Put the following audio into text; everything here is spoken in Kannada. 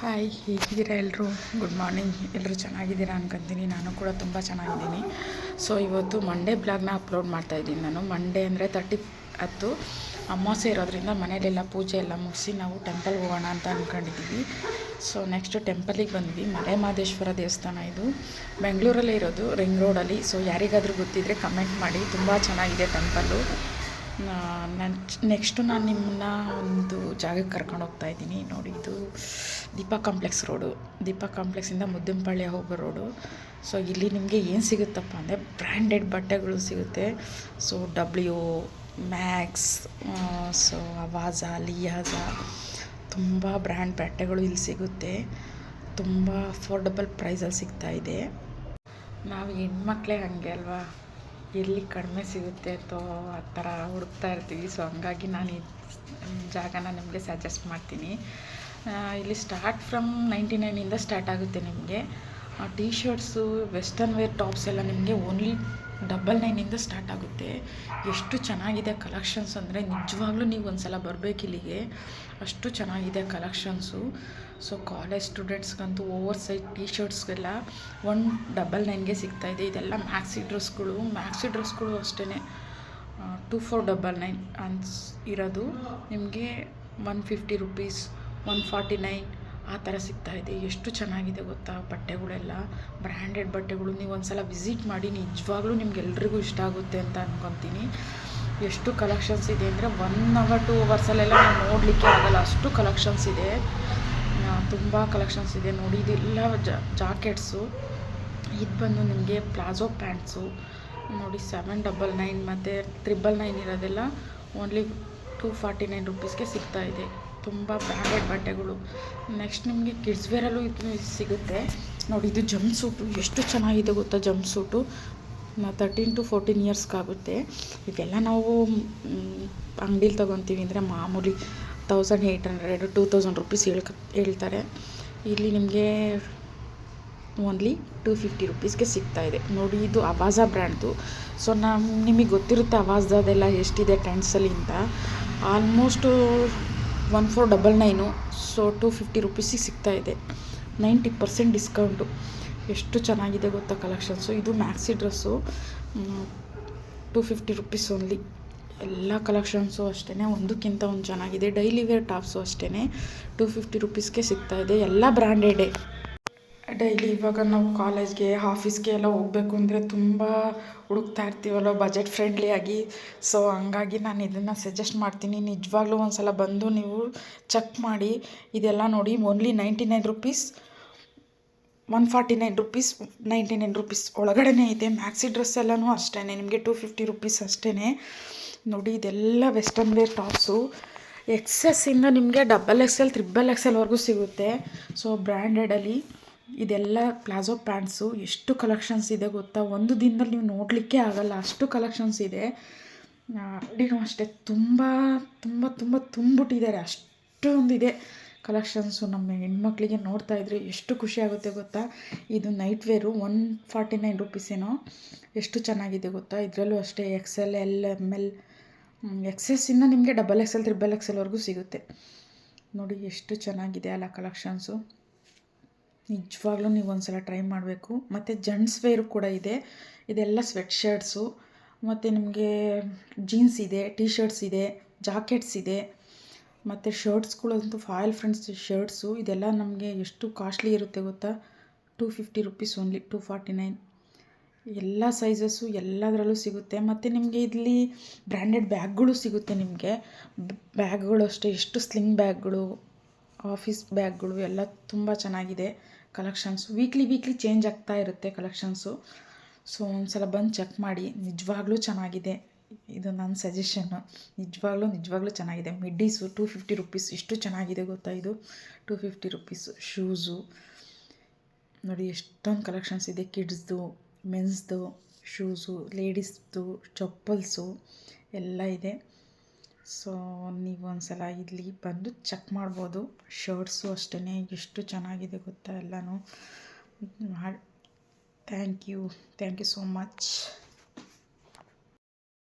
ಹಾಯ್, ಹೇಗಿದ್ದೀರಾ ಎಲ್ಲರೂ ಗುಡ್ ಮಾರ್ನಿಂಗ್ ಎಲ್ಲರೂ ಚೆನ್ನಾಗಿದ್ದೀರಾ ಅನ್ಕೊಂತೀನಿ. ನಾನು ಕೂಡ ತುಂಬ ಚೆನ್ನಾಗಿದ್ದೀನಿ. ಸೊ ಇವತ್ತು ಮಂಡೇ ಬ್ಲಾಗ್ನ ಅಪ್ಲೋಡ್ ಮಾಡ್ತಾಯಿದ್ದೀನಿ ನಾನು. ಮಂಡೇ ಅಂದರೆ ತರ್ಟಿ ಹತ್ತು ಅಮಾವಾಸ್ಯೆ ಇರೋದ್ರಿಂದ ಮನೇಲೆಲ್ಲ ಪೂಜೆ ಎಲ್ಲ ಮುಗಿಸಿ ನಾವು ಟೆಂಪಲ್ಗೆ ಹೋಗೋಣ ಅಂತ ಅಂದ್ಕೊಂಡಿದ್ದೀವಿ ಸೊ ನೆಕ್ಸ್ಟು ಟೆಂಪಲಿಗೆ ಬಂದ್ವಿ. ಮಲೆ ಮಹದೇಶ್ವರ ದೇವಸ್ಥಾನ ಇದು. ಬೆಂಗಳೂರಲ್ಲೇ ಇರೋದು ರಿಂಗ್ ರೋಡಲ್ಲಿ ಸೊ ಯಾರಿಗಾದರೂ ಗೊತ್ತಿದ್ದರೆ ಕಮೆಂಟ್ ಮಾಡಿ. ತುಂಬ ಚೆನ್ನಾಗಿದೆ ಟೆಂಪಲ್ಲು ನೆಕ್ಸ್ಟ್ ನಾನು ನಿಮ್ಮನ್ನ ಜಾಗಕ್ಕೆ ಕರ್ಕೊಂಡು ಹೋಗ್ತಾ ಇದ್ದೀನಿ. ನೋಡಿ, ಇದು ದೀಪಾ ಕಾಂಪ್ಲೆಕ್ಸ್ ರೋಡು. ದೀಪಾ ಕಾಂಪ್ಲೆಕ್ಸಿಂದ ಮುದ್ದಂಪಾಳ್ಯ ಹೋಗೋ ರೋಡು. ಸೊ, ಇಲ್ಲಿ ನಿಮಗೆ ಏನು ಸಿಗುತ್ತಪ್ಪ ಅಂದರೆ ಬ್ರ್ಯಾಂಡೆಡ್ ಬಟ್ಟೆಗಳು ಸಿಗುತ್ತೆ. ಸೊ ಡಬ್ಲ್ಯೂ ಮ್ಯಾಕ್ಸ್ ಸೊ ಅವಾಜಾ ಲಿಯಾಜಾ ತುಂಬ ಬ್ರ್ಯಾಂಡ್ ಬಟ್ಟೆಗಳು ಇಲ್ಲಿ ಸಿಗುತ್ತೆ. ತುಂಬ ಅಫೋರ್ಡಬಲ್ ಪ್ರೈಸಲ್ಲಿ ಸಿಗ್ತಾ ಇದೆ. ನಾವು ಹೆಣ್ಮಕ್ಳೇ ಹಾಗೆ ಅಲ್ವಾ? ಎಲ್ಲಿ ಕಡಿಮೆ ಸಿಗುತ್ತೆ ಅಥವಾ ಆ ಥರ ಹುಡುಕ್ತಾ ಇರ್ತೀವಿ. ಸೊ ಹಂಗಾಗಿ ನಾನು ಈ ಜಾಗನ ನಿಮಗೆ ಸಜೆಸ್ಟ್ ಮಾಡ್ತೀನಿ. ಇಲ್ಲಿ ಸ್ಟಾರ್ಟ್ ಫ್ರಮ್ ನೈಂಟಿ ನೈನಿಂದ ಸ್ಟಾರ್ಟ್ ಆಗುತ್ತೆ ನಿಮಗೆ. T shirts western wear tops ಎಲ್ಲ ನಿಮಗೆ ಓನ್ಲಿ ಡಬಲ್ ನೈನಿಂದ ಸ್ಟಾರ್ಟ್ ಆಗುತ್ತೆ. ಎಷ್ಟು ಚೆನ್ನಾಗಿದೆ ಕಲೆಕ್ಷನ್ಸ್ ಅಂದರೆ ನಿಜವಾಗ್ಲೂ ನೀವು ಒಂದು ಸಲ ಬರಬೇಕು ಇಲ್ಲಿಗೆ. ಅಷ್ಟು ಚೆನ್ನಾಗಿದೆ ಕಲೆಕ್ಷನ್ಸು. ಸೊ ಕಾಲೇಜ್ ಸ್ಟೂಡೆಂಟ್ಸ್ಗಂತೂ ಓವರ್ ಸೈಡ್ ಟಿ ಶರ್ಟ್ಸ್ಗೆಲ್ಲ ಒನ್ ಡಬಲ್ ನೈನ್ಗೆ ಸಿಗ್ತಾಯಿದೆ ಇದೆಲ್ಲ ಮ್ಯಾಕ್ಸಿ ಡ್ರೆಸ್ಗಳು ಮ್ಯಾಕ್ಸಿ ಡ್ರೆಸ್ಗಳು ಅಷ್ಟೇ ಟೂ ಫೋರ್ ಡಬಲ್ ನೈನ್ ಅನ್ಸ್ ಇರೋದು. ನಿಮಗೆ one fifty rupees one forty nine ಆ ಥರ ಇದೆ. ಎಷ್ಟು ಚೆನ್ನಾಗಿದೆ ಗೊತ್ತಾ? ಬಟ್ಟೆಗಳೆಲ್ಲ, ಬ್ರ್ಯಾಂಡೆಡ್ ಬಟ್ಟೆಗಳು ನೀವು ಒಂದು ಸಲ ವಿಸಿಟ್ ಮಾಡಿ, ನಿಜವಾಗ್ಲೂ ನಿಮ್ಗೆಲ್ರಿಗೂ ಇಷ್ಟ ಆಗುತ್ತೆ ಅಂತ ಅಂದ್ಕೊತೀನಿ ಎಷ್ಟು ಕಲೆಕ್ಷನ್ಸ್ ಇದೆ ಅಂದರೆ ಒನ್ ಅವರ್, ಟೂ ಅವರ್ಸಲ್ಲೆಲ್ಲ ನಾವು ನೋಡಲಿಕ್ಕೆ ಆಗಲ್ಲ. ಅಷ್ಟು ಕಲೆಕ್ಷನ್ಸ್ ಇದೆ. ತುಂಬ ಕಲೆಕ್ಷನ್ಸ್ ಇದೆ. ನೋಡಿ, ಇದೆಲ್ಲ ಜಾಕೆಟ್ಸು. ಇದು ಬಂದು ನಿಮಗೆ ಪ್ಲಾಜೋ ಪ್ಯಾಂಟ್ಸು. ನೋಡಿ, ಸೆವೆನ್ ಡಬಲ್ ನೈನ್ ಮತ್ತು ತ್ರಿಬಲ್ ನೈನ್ ಇರೋದೆಲ್ಲ ಓನ್ಲಿ ಟೂ ಫಾರ್ಟಿ ನೈನ್ ರುಪೀಸ್ಗೆ ಸಿಗ್ತಾಯಿದೆ ತುಂಬ ಬ್ರ್ಯಾಂಡೆಡ್ ಬಟ್ಟೆಗಳು. ನೆಕ್ಸ್ಟ್ ನಿಮಗೆ ಕಿಡ್ಸ್ ವೇರಲ್ಲೂ ಇದು ಸಿಗುತ್ತೆ. ನೋಡಿ, ಇದು ಜಂಪ್ ಸೂಟು ಎಷ್ಟು ಚೆನ್ನಾಗಿದೆ ಗೊತ್ತಾ jump suit thirteen to fourteen ಇಯರ್ಸ್ಗಾಗುತ್ತೆ ಇದೆಲ್ಲ ನಾವು ಅಂಗಡೀಲಿ ತೊಗೊತೀವಿ ಅಂದರೆ ಮಾಮೂಲಿ thousand eight hundred two thousand rupees ಹೇಳ್ಕ, ಹೇಳ್ತಾರೆ. ಇಲ್ಲಿ ನಿಮಗೆ ಓನ್ಲಿ ಟೂ ಫಿಫ್ಟಿ ರುಪೀಸ್ಗೆ ಸಿಗ್ತಾಯಿದೆ ನೋಡಿ, ಇದು ಅವಾಜಾ ಬ್ರ್ಯಾಂಡ್ದು ಸೊ ನಮ್ಮ ನಿಮಗೆ ಗೊತ್ತಿರುತ್ತೆ ಅವಾಜ್ದದೆಲ್ಲ ಎಷ್ಟಿದೆ ಟ್ರೆಂಡ್ಸಲ್ಲಿ ಅಂತ. Almost one four double nine, so two fifty ರುಪೀಸಿಗೆ ಸಿಗ್ತಾಯಿದೆ ನೈಂಟಿ ಪರ್ಸೆಂಟ್ ಡಿಸ್ಕೌಂಟು. ಎಷ್ಟು ಚೆನ್ನಾಗಿದೆ ಗೊತ್ತಾ ಕಲೆಕ್ಷನ್ಸು? ಇದು maxi dress. Two fifty rupees only. ಎಲ್ಲ ಕಲೆಕ್ಷನ್ಸು ಅಷ್ಟೇ ಒಂದಕ್ಕಿಂತ ಒಂದು ಚೆನ್ನಾಗಿದೆ. ಡೈಲಿ ವೇರ್ ಟಾಪ್ಸು ಅಷ್ಟೇ ಟೂ ಫಿಫ್ಟಿ ರುಪೀಸ್ಗೆ ಸಿಗ್ತಾಯಿದೆ ಎಲ್ಲ ಬ್ರ್ಯಾಂಡೆಡೇ. ಡೈಲಿ ಇವಾಗ ನಾವು ಕಾಲೇಜ್ಗೆ, ಆಫೀಸ್ಗೆ ಎಲ್ಲ ಹೋಗಬೇಕು ಅಂದರೆ ತುಂಬ ಹುಡುಕ್ತಾ ಇರ್ತೀವಲ್ಲ ಬಜೆಟ್ ಫ್ರೆಂಡ್ಲಿ ಆಗಿ. ಸೊ ಹಂಗಾಗಿ ನಾನು ಇದನ್ನು ಸಜೆಸ್ಟ್ ಮಾಡ್ತೀನಿ. ನಿಜವಾಗ್ಲೂ ಒಂದು ಸಲ ಬಂದು ನೀವು ಚೆಕ್ ಮಾಡಿ. ಇದೆಲ್ಲ ನೋಡಿ only ninety nine rupees one forty nine rupees ninety nine rupees ಒಳಗಡೆ ಇದೆ. ಮ್ಯಾಕ್ಸಿ ಡ್ರೆಸ್ ಎಲ್ಲನೂ ಅಷ್ಟೇ ನಿಮಗೆ ಟೂ ಫಿಫ್ಟಿ ರುಪೀಸ್ ಅಷ್ಟೇ ನೋಡಿ, ಇದೆಲ್ಲ ವೆಸ್ಟರ್ನ್ ವೇರ್ ಟಾಪ್ಸು ಎಕ್ಸೆಸ್ಸಿಂದ ನಿಮಗೆ double X L triple X ಎಲ್ವರೆಗೂ ಸಿಗುತ್ತೆ. ಸೊ ಬ್ರ್ಯಾಂಡೆಡಲ್ಲಿ ಇದೆಲ್ಲ ಪ್ಲಾಜೋ ಪ್ಯಾಂಟ್ಸು, ಎಷ್ಟು ಕಲೆಕ್ಷನ್ಸ್ ಇದೆ ಗೊತ್ತಾ? ಒಂದು ದಿನದಲ್ಲಿ ನೀವು ನೋಡಲಿಕ್ಕೆ ಆಗಲ್ಲ. ಅಷ್ಟು ಕಲೆಕ್ಷನ್ಸ್ ಇದೆ. ಅಡಿಗೂ ಅಷ್ಟೇ ತುಂಬ ತುಂಬ ತುಂಬ ತುಂಬಿಟ್ಟಿದ್ದಾರೆ ಅಷ್ಟೊಂದಿದೆ ಕಲೆಕ್ಷನ್ಸು ನಮ್ಮ ಹೆಣ್ಮಕ್ಳಿಗೆ ನೋಡ್ತಾ ಇದ್ರೆ ಎಷ್ಟು ಖುಷಿ ಆಗುತ್ತೆ ಗೊತ್ತಾ? ಇದು night wear one forty nine ರುಪೀಸೇನೋ ಎಷ್ಟು ಚೆನ್ನಾಗಿದೆ ಗೊತ್ತಾ? ಇದರಲ್ಲೂ ಅಷ್ಟೇ X L L M L ಎಕ್ಸೆಸ್ಸಿಂದ ನಿಮಗೆ double X L triple X ಎಲ್ವರೆಗೂ ಸಿಗುತ್ತೆ. ನೋಡಿ ಎಷ್ಟು ಚೆನ್ನಾಗಿದೆ ಅಲ್ಲ ಕಲೆಕ್ಷನ್ಸು ನಿಜವಾಗ್ಲೂ ನೀವು ಒಂದು ಸಲ ಟ್ರೈ ಮಾಡಬೇಕು. ಮತ್ತು ಜೆಂಟ್ಸ್ ವೇರು ಕೂಡ ಇದೆ. ಇದೆಲ್ಲ ಸ್ವೆಟ್ ಶರ್ಟ್ಸು ಮತ್ತು ನಿಮಗೆ ಜೀನ್ಸ್ ಇದೆ ಟೀ ಶರ್ಟ್ಸ್ ಇದೆ ಜಾಕೆಟ್ಸ್ ಇದೆ. ಮತ್ತು ಶರ್ಟ್ಸ್ಗಳಂತೂ ಫಾಯಲ್ ಫ್ರೆಂಡ್ಸ್ ಶರ್ಟ್ಸು ಇದೆಲ್ಲ ನಮಗೆ ಎಷ್ಟು ಕಾಸ್ಟ್ಲಿ ಇರುತ್ತೆ ಗೊತ್ತಾ? Two fifty rupees only two forty nine ಎಲ್ಲ ಸೈಜಸ್ಸು ಎಲ್ಲದರಲ್ಲೂ ಸಿಗುತ್ತೆ. ಮತ್ತು ನಿಮಗೆ ಇಲ್ಲಿ ಬ್ರ್ಯಾಂಡೆಡ್ ಬ್ಯಾಗ್ಗಳು ಸಿಗುತ್ತೆ ನಿಮಗೆ. ಬ್ಯಾಗ್ಗಳು ಅಷ್ಟೇ, ಎಷ್ಟು ಸ್ಲಿಂಗ್ ಬ್ಯಾಗ್ಗಳು ಆಫೀಸ್ ಬ್ಯಾಗ್ಗಳು ಎಲ್ಲ ತುಂಬ ಚೆನ್ನಾಗಿದೆ. ಕಲೆಕ್ಷನ್ಸ್ ವೀಕ್ಲಿ ವೀಕ್ಲಿ ಚೇಂಜ್ ಆಗ್ತಾ ಇರುತ್ತೆ ಕಲೆಕ್ಷನ್ಸು ಸೊ ಒಂದು ಸಲ ಬಂದು ಚೆಕ್ ಮಾಡಿ. ನಿಜವಾಗ್ಲೂ ಚೆನ್ನಾಗಿದೆ. ಇದು ನನ್ನ ಸಜೆಷನ್ನು ನಿಜವಾಗ್ಲೂ ನಿಜವಾಗ್ಲೂ ಚೆನ್ನಾಗಿದೆ. ಮಿಡ್ಡೀಸು ಟೂ ಫಿಫ್ಟಿ ರುಪೀಸ್ ಎಷ್ಟು ಚೆನ್ನಾಗಿದೆ ಗೊತ್ತಾ ಇದು? ಟೂ ಫಿಫ್ಟಿ ರುಪೀಸು ಶೂಸು ನೋಡಿ, ಎಷ್ಟೊಂದು ಕಲೆಕ್ಷನ್ಸ್ ಇದೆ. ಕಿಡ್ಸ್ದು ಮೆನ್ಸ್ದು ಶೂಸು ಲೇಡೀಸ್ದು ಚಪ್ಪಲ್ಸು ಎಲ್ಲ ಇದೆ. ಸೊ ನೀವು ಒಂದು ಸಲ ಇಲ್ಲಿ ಬಂದು ಚೆಕ್ ಮಾಡ್ಬೋದು. ಶರ್ಟ್ಸು ಅಷ್ಟೇ ಎಷ್ಟು ಚೆನ್ನಾಗಿದೆ ಗೊತ್ತಾ ಎಲ್ಲನೂ. Thank you thank you so much